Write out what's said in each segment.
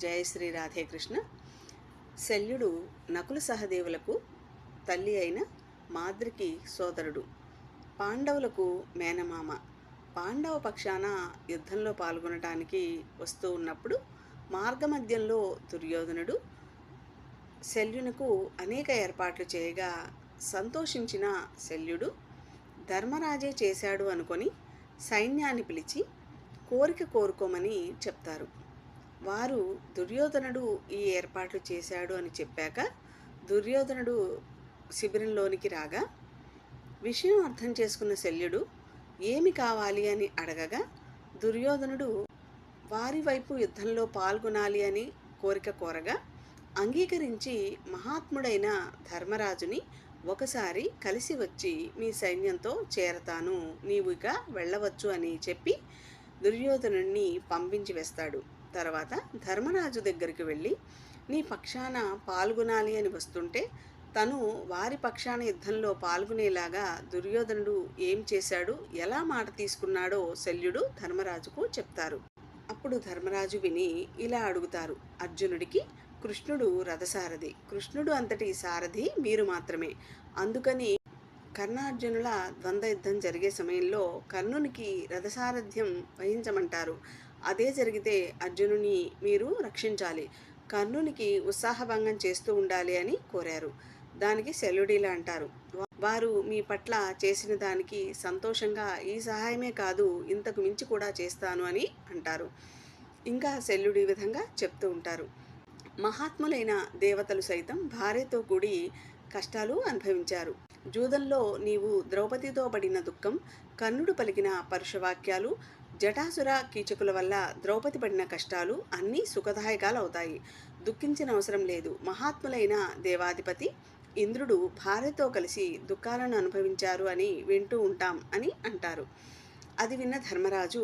జయ శ్రీ రాధేకృష్ణ శల్యుడు నకుల సహదేవులకు తల్లి అయిన మాద్రికి సోదరుడు పాండవులకు మేనమామ. పాండవ పక్షాన యుద్ధంలో పాల్గొనటానికి వస్తూ ఉన్నప్పుడు మార్గమధ్యంలో దుర్యోధనుడు శల్యునకు అనేక ఏర్పాట్లు చేయగా సంతోషించిన శల్యుడు ధర్మరాజే చేశాడు అనుకొని సైన్యాన్ని పిలిచి కోరిక కోరుకోమని చెప్తారు. వారు దుర్యోధనుడు ఈ ఏర్పాట్లు చేశాడు అని చెప్పాక దుర్యోధనుడు శిబిరంలోనికి రాగా విషయం అర్థం చేసుకున్న శల్యుడు ఏమి కావాలి అని అడగగా దుర్యోధనుడు వారి వైపు యుద్ధంలో పాల్గొనాలి అని కోరిక కోరగా అంగీకరించి మహాత్ముడైన ధర్మరాజుని ఒకసారి కలిసి వచ్చి మీ సైన్యంతో చేరతాను నీవు ఇక వెళ్ళవచ్చు అని చెప్పి దుర్యోధనుణ్ణి పంపించి వేస్తాడు. తర్వాత ధర్మరాజు దగ్గరికి వెళ్ళి నీ పక్షాన పాల్గొనాలి అని వస్తుంటే తను వారి పక్షాన యుద్ధంలో పాల్గొనేలాగా దుర్యోధనుడు ఏం చేశాడు? ఎలా మాట తీసుకున్నాడో శల్యుడు ధర్మరాజుకు చెప్తారు. అప్పుడు ధర్మరాజు విని ఇలా అడుగుతారు. అర్జునుడికి కృష్ణుడు రథసారథి. కృష్ణుడు అంతటి సారథి మీరు మాత్రమే. అందుకని కర్ణార్జునుల ద్వంద్వ యుద్ధం జరిగే సమయంలో కర్ణునికి రథసారథ్యం వహించమంటారు. అదే జరిగితే అర్జునుని మీరు రక్షించాలి. కర్ణునికి ఉత్సాహభంగం చేస్తూ ఉండాలి అని కోరారు. దానికి శల్యుడిలా అంటారు. వారు మీ పట్ల చేసిన దానికి సంతోషంగా ఈ సహాయమే కాదు ఇంతకు మించి కూడా చేస్తాను అని అంటారు. ఇంకా శల్యుడు ఈ విధంగా చెప్తూ ఉంటారు. మహాత్ములైన దేవతలు సైతం భార్యతో కూడి కష్టాలు అనుభవించారు. జూదంలో నీవు ద్రౌపదితో పడిన దుఃఖం కర్ణుడు పలికిన పరుషవాక్యాలు జటాసుర కీచకుల వల్ల ద్రౌపది పడిన కష్టాలు అన్నీ సుఖదాయకాలు అవుతాయి దుఃఖించిన అవసరం లేదు. మహాత్ములైన దేవాధిపతి ఇంద్రుడు భార్యతో కలిసి దుఃఖాలను అనుభవించారు అని వింటూ ఉంటాం అని అంటారు. అది విన్న ధర్మరాజు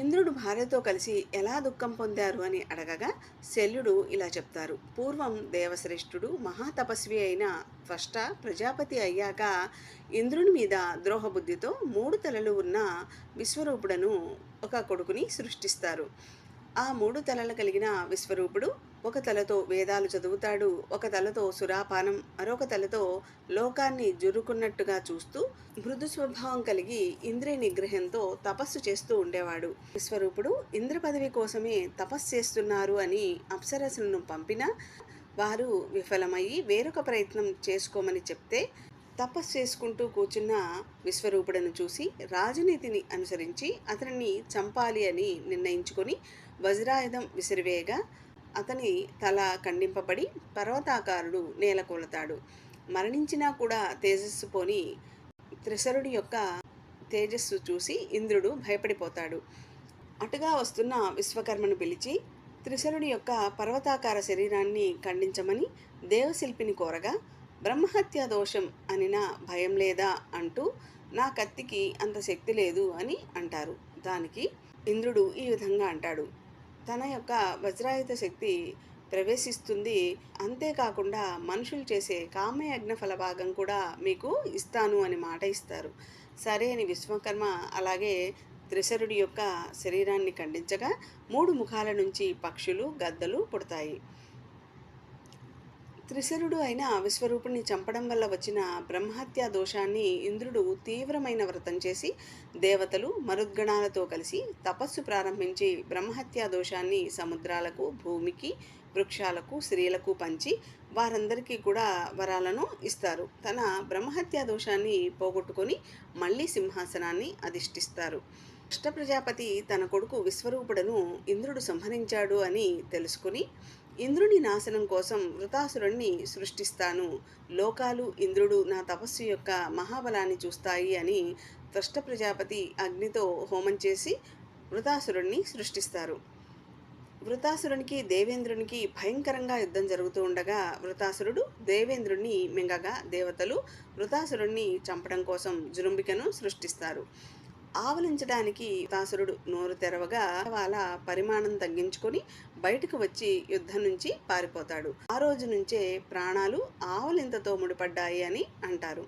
ఇంద్రుడు భార్యతో కలిసి ఎలా దుఃఖం పొందారు అని అడగగా శల్యుడు ఇలా చెప్తారు. పూర్వం దేవశ్రేష్ఠుడు మహాతపస్వి అయిన త్వష్ట ప్రజాపతి అయ్యాక ఇంద్రుని మీద ద్రోహబుద్ధితో మూడు తలలు ఉన్న విశ్వరూపుడను ఒక కొడుకుని సృష్టిస్తారు. ఆ మూడు తలలు కలిగిన విశ్వరూపుడు ఒక తలతో వేదాలు చదువుతాడు ఒక తలతో సురాపానం మరొక తలతో లోకాన్ని జురుకున్నట్టుగా చూస్తూ మృదు స్వభావం కలిగి ఇంద్రియ నిగ్రహంతో తపస్సు చేస్తూ ఉండేవాడు. విశ్వరూపుడు ఇంద్ర పదవి కోసమే తపస్సు చేస్తున్నారు అని అప్సరసులను పంపిన వారు విఫలమయ్యి వేరొక ప్రయత్నం చేసుకోమని చెప్తే తపస్సు చేసుకుంటూ కూర్చున్న విశ్వరూపుడను చూసి రాజనీతిని అనుసరించి అతనిని చంపాలి అని నిర్ణయించుకొని వజ్రాయుధం విసిరివేయగా అతని తల ఖండింపబడి పర్వతాకారుడు నేలకూలతాడు మరణించినా కూడా తేజస్సు పోని త్రిశరుడి యొక్క తేజస్సు చూసి ఇంద్రుడు భయపడిపోతాడు. అటుగా వస్తున్న విశ్వకర్మను పిలిచి త్రిశరుడి యొక్క పర్వతాకార శరీరాన్ని ఖండించమని దేవశిల్పిని కోరగా బ్రహ్మహత్య దోషం అనిన భయం లేదా అంటూ నా కత్తికి అంత శక్తి లేదు అని అంటారు. దానికి ఇంద్రుడు ఈ విధంగా అంటాడు. తన యొక్క వజ్రాయుధ శక్తి ప్రవేశిస్తుంది. అంతేకాకుండా మనుషులు చేసే కామయజ్ఞ ఫలభాగం కూడా మీకు ఇస్తాను అని మాట ఇస్తారు. సరే అని విశ్వకర్మ అలాగే త్రిశరుడి యొక్క శరీరాన్ని ఖండించగా మూడు ముఖాల నుంచి పక్షులు గద్దలు పుడతాయి. త్రిశరుడు అయిన విశ్వరూపుణ్ణి చంపడం వల్ల వచ్చిన బ్రహ్మహత్యా దోషాన్ని ఇంద్రుడు తీవ్రమైన వ్రతం చేసి దేవతలు మరుద్గణాలతో కలిసి తపస్సు ప్రారంభించి బ్రహ్మహత్యా దోషాన్ని సముద్రాలకు భూమికి వృక్షాలకు స్త్రీలకు పంచి వారందరికీ కూడా వరాలను ఇస్తారు. తన బ్రహ్మహత్యా దోషాన్ని పోగొట్టుకొని మళ్ళీ సింహాసనాన్ని అధిష్ఠిస్తారు. అష్ట ప్రజాపతి తన కొడుకు విశ్వరూపుడను ఇంద్రుడు సంహరించాడు అని తెలుసుకుని ఇంద్రుని నాశనం కోసం వృతాసురుణ్ణి సృష్టిస్తాను. లోకాలు ఇంద్రుడు నా తపస్సు యొక్క మహాబలాన్ని చూస్తాయి అని త్వష్ట ప్రజాపతి అగ్నితో హోమం చేసి వృతాసురుణ్ణి సృష్టిస్తారు. వృతాసురునికి దేవేంద్రునికి భయంకరంగా యుద్ధం జరుగుతూ ఉండగా వృతాసురుడు దేవేంద్రుణ్ణి మింగగా దేవతలు వృతాసురుణ్ణి చంపడం కోసం జురుంబికను సృష్టిస్తారు. ఆవలించడానికి తాసురుడు నోరు తెరవగా వాళ్ళ పరిమాణం తగ్గించుకొని బయటకు వచ్చి యుద్ధం నుంచి పారిపోతాడు. ఆ రోజు నుంచే ప్రాణాలు ఆవలింతతో ముడిపడ్డాయి అని అంటారు.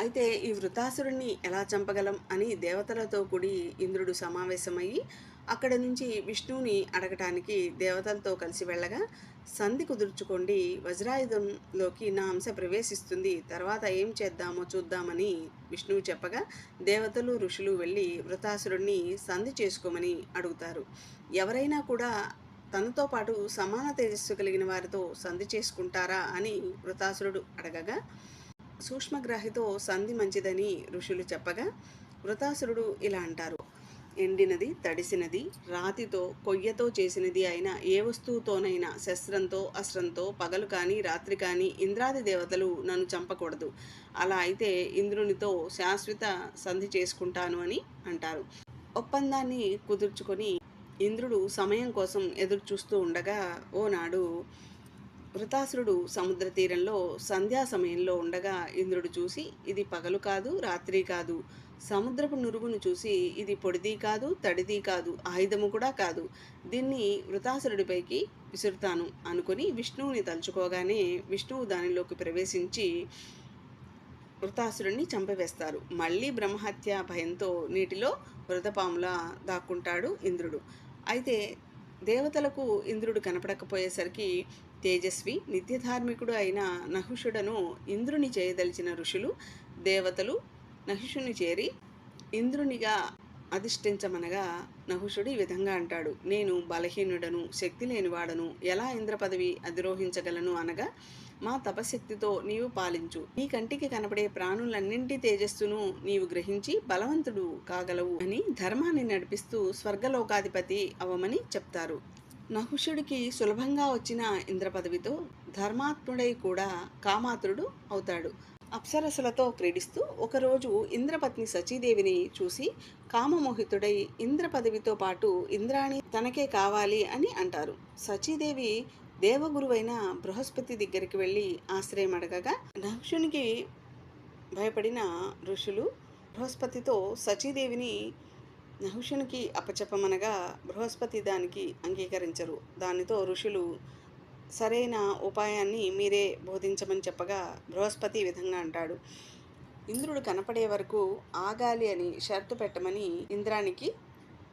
అయితే ఈ వృతాసురుణ్ణి ఎలా చంపగలం అని దేవతలతో కూడి ఇంద్రుడు సమావేశమయ్యి అక్కడ నుంచి విష్ణువుని అడగటానికి దేవతలతో కలిసి వెళ్ళగా సంధి కుదుర్చుకోండి వజ్రాయుధంలోకి నా అంశ ప్రవేశిస్తుంది. తర్వాత ఏం చేద్దామో చూద్దామని విష్ణువు చెప్పగా దేవతలు ఋషులు వెళ్ళి వృతాసురుణ్ణి సంధి చేసుకోమని అడుగుతారు. ఎవరైనా కూడా తనతో పాటు సమాన తేజస్సు కలిగిన వారితో సంధి చేసుకుంటారా అని వృతాసురుడు అడగగా సూక్ష్మగ్రాహితో సంధి మంచిదని ఋషులు చెప్పగా వృతాసురుడు ఇలా అంటారు. ఎండినది తడిసినది రాతితో కొయ్యతో చేసినది అయిన ఏ వస్తువుతోనైనా శస్త్రంతో అస్త్రంతో పగలు కానీ రాత్రి కానీ ఇంద్రాది దేవతలు నన్ను చంపకూడదు. అలా అయితే ఇంద్రునితో శాశ్వత సంధి చేసుకుంటాను అని అంటారు. ఒప్పందాన్ని కుదుర్చుకొని ఇంద్రుడు సమయం కోసం ఎదురు చూస్తూ ఉండగా ఓనాడు వృతాసురుడు సముద్ర తీరంలో సంధ్యా సమయంలో ఉండగా ఇంద్రుడు చూసి ఇది పగలు కాదు రాత్రి కాదు. సముద్రపు నురుగును చూసి ఇది పొడిది కాదు తడిది కాదు ఆయుధము కూడా కాదు. దీన్ని వృతాసురుడిపైకి విసురుతాను అనుకుని విష్ణువుని తలుచుకోగానే విష్ణువు దానిలోకి ప్రవేశించి వృతాసురుణ్ణి చంపివేస్తారు. మళ్ళీ బ్రహ్మహత్య భయంతో నీటిలో వృతపాములా దాక్కుంటాడు ఇంద్రుడు. అయితే దేవతలకు ఇంద్రుడు కనపడకపోయేసరికి తేజస్వి నిత్యధార్మికుడు అయిన నహుషుడను ఇంద్రుని చేయదలిచిన ఋషులు దేవతలు నహుషుని చేరి ఇంద్రునిగా అధిష్ఠించమనగా నహుషుడు ఈ విధంగా అంటాడు. నేను బలహీనుడను శక్తి లేనివాడను ఎలా ఇంద్ర పదవి అధిరోహించగలను అనగా మా తపశక్తితో నీవు పాలించు. నీ కంటికి కనపడే ప్రాణులన్నింటి తేజస్సును నీవు గ్రహించి బలవంతుడు కాగలవు అని ధర్మాన్ని నడిపిస్తూ స్వర్గలోకాధిపతి అవమని చెప్తారు. నహుషుడికి సులభంగా వచ్చిన ఇంద్ర పదవితో ధర్మాత్ముడై కూడా కామాతురుడు అవుతాడు. అప్సరసులతో క్రీడిస్తూ ఒకరోజు ఇంద్రపత్ని సచీదేవిని చూసి కామమోహితుడై ఇంద్ర పదవితో పాటు ఇంద్రాణి తనకే కావాలి అని అంటారు. సచీదేవి దేవగురువైన బృహస్పతి దగ్గరికి వెళ్ళి ఆశ్రయం అడగగా నహుషునికి భయపడిన ఋషులు బృహస్పతితో సచీదేవిని నహుషునికి అప్పచెప్పమనగా బృహస్పతి దానికి అంగీకరించరు. దానితో ఋషులు సరైన ఉపాయాన్ని మీరే బోధించమని చెప్పగా బృహస్పతి ఈ విధంగా అంటాడు. ఇంద్రుడు కనపడే వరకు ఆగాలి అని షరతు పెట్టమని ఇంద్రానికి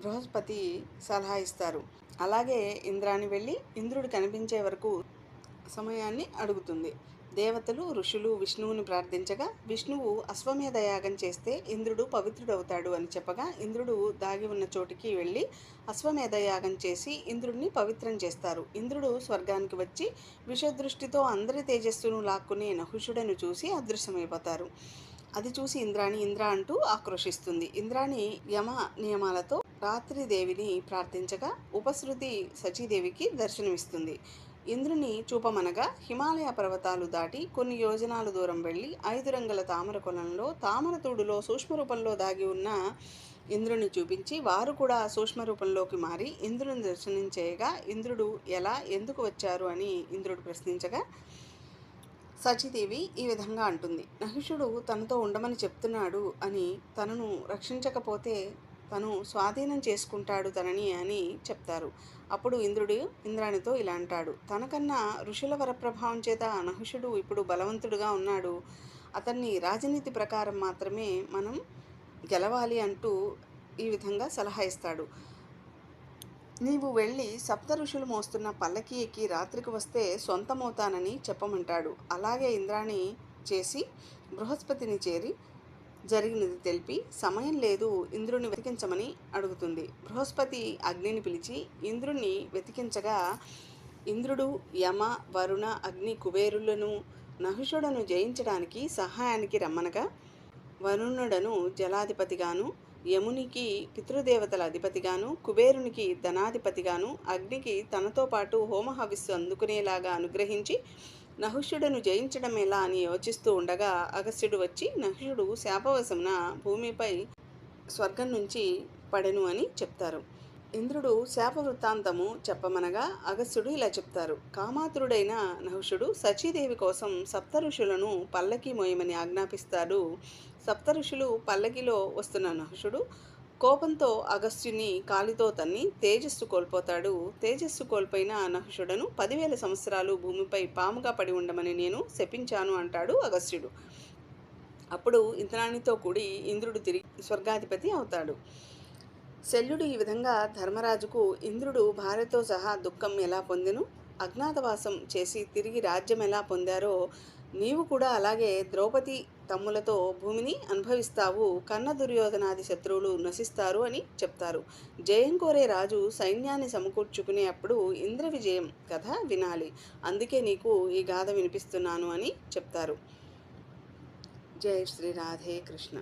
బృహస్పతి సలహా ఇస్తారు. అలాగే ఇంద్రాని వెళ్ళి ఇంద్రుడు కనిపించే వరకు సమయాన్ని అడుగుతుంది. దేవతలు ఋషులు విష్ణువుని ప్రార్థించగా విష్ణువు అశ్వమేధ యాగం చేస్తే ఇంద్రుడు పవిత్రుడవుతాడు అని చెప్పగా ఇంద్రుడు దాగి ఉన్న చోటికి వెళ్ళి అశ్వమేధ యాగం చేసి ఇంద్రుడిని పవిత్రం చేస్తారు. ఇంద్రుడు స్వర్గానికి వచ్చి విషదృష్టితో అందరి తేజస్సును లాక్కునే నహుషుడను చూసి అదృశ్యమైపోతారు. అది చూసి ఇంద్రాణి ఇంద్ర అంటూ ఆక్రోషిస్తుంది ఇంద్రాణి యమ నియమాలతో రాత్రిదేవిని ప్రార్థించగా ఉపశృతి సచీదేవికి దర్శనమిస్తుంది. ఇంద్రుని చూపమనగా హిమాలయ పర్వతాలు దాటి కొన్ని యోజనాలు దూరం వెళ్ళి ఐదు రంగుల తామర కొలంలో తామర తూడులో సూక్ష్మ రూపంలో దాగి ఉన్న ఇంద్రుని చూపించి వారు కూడా సూక్ష్మ రూపంలోకి మారి ఇంద్రుని దర్శనం చేయగా ఇంద్రుడు ఎలా ఎందుకు వచ్చారు అని ఇంద్రుడు ప్రశ్నించగా సచిదేవి ఈ విధంగా అంటుంది. నహిషుడు తనతో ఉండమని చెప్తున్నాడు అని తనను రక్షించకపోతే తను స్వాధీనం చేసుకుంటాడు తనని అని చెప్తారు. అప్పుడు ఇంద్రుడు ఇంద్రాణితో ఇలా అంటాడు తనకన్నా ఋషుల వరప్రభావం చేత నహుషుడు ఇప్పుడు బలవంతుడుగా ఉన్నాడు. అతన్ని రాజనీతి ప్రకారం మాత్రమే మనం గెలవాలి అంటూ ఈ విధంగా సలహా ఇస్తాడు. నీవు వెళ్ళి సప్త ఋషులు మోస్తున్న పల్లకి ఎక్కి రాత్రికి వస్తే సొంతమవుతానని చెప్పమంటాడు. అలాగే ఇంద్రాణి చేసి బృహస్పతిని చేరి జరిగినది తెలిపి సమయం లేదు ఇంద్రుని వెతికించమని అడుగుతుంది. బృహస్పతి అగ్నిని పిలిచి ఇంద్రుణ్ణి వెతికించగా ఇంద్రుడు యమ వరుణ అగ్ని కుబేరులను నహుషుడను జయించడానికి సహాయానికి రమ్మనగా వరుణుడను జలాధిపతిగాను యమునికి పితృదేవతల అధిపతిగాను కుబేరునికి ధనాధిపతిగాను అగ్నికి తనతో పాటు హోమహవిస్సు అందుకునేలాగా అనుగ్రహించి నహుషుడను జయించడం ఎలా అని యోచిస్తూ ఉండగా అగస్త్యుడు వచ్చి నహుషుడు శాపవశమున భూమిపై స్వర్గం నుంచి పడెను అని చెప్తారు. ఇంద్రుడు శాప వృత్తాంతము చెప్పమనగా అగస్త్యుడు ఇలా చెప్తారు. కామాతురుడైన నహుషుడు సచీదేవి కోసం సప్త ఋషులను పల్లకి మోయమని ఆజ్ఞాపిస్తాడు. సప్తఋషులు పల్లకిలో వస్తున్న నహుషుడు కోపంతో అగస్త్యుని కాలితో తన్ని తేజస్సు కోల్పోతాడు. తేజస్సు కోల్పోయిన నహుషుడను పదివేల సంవత్సరాలు భూమిపై పాముగా పడి ఉండమని నేను శపించాను అంటాడు అగస్త్యుడు. అప్పుడు ఇంద్రాణితో కూడి ఇంద్రుడు తిరిగి స్వర్గాధిపతి అవుతాడు. శల్యుడు ఈ విధంగా ధర్మరాజుకు ఇంద్రుడు భార్యతో సహా దుఃఖం ఎలా పొందెను? అజ్ఞాతవాసం చేసి తిరిగి రాజ్యం ఎలా పొందారో నీవు కూడా అలాగే ద్రౌపది తమ్ములతో భూమిని అనుభవిస్తావు కన్న దుర్యోధనాది శత్రువులు నశిస్తారు అని చెప్తారు. జయం కోరే రాజు సైన్యాన్ని సమకూర్చుకునే అప్పుడు ఇంద్ర విజయం కథ వినాలి. అందుకే నీకు ఈ గాథ వినిపిస్తున్నాను అని చెప్తారు. జయ శ్రీ రాధే కృష్ణ.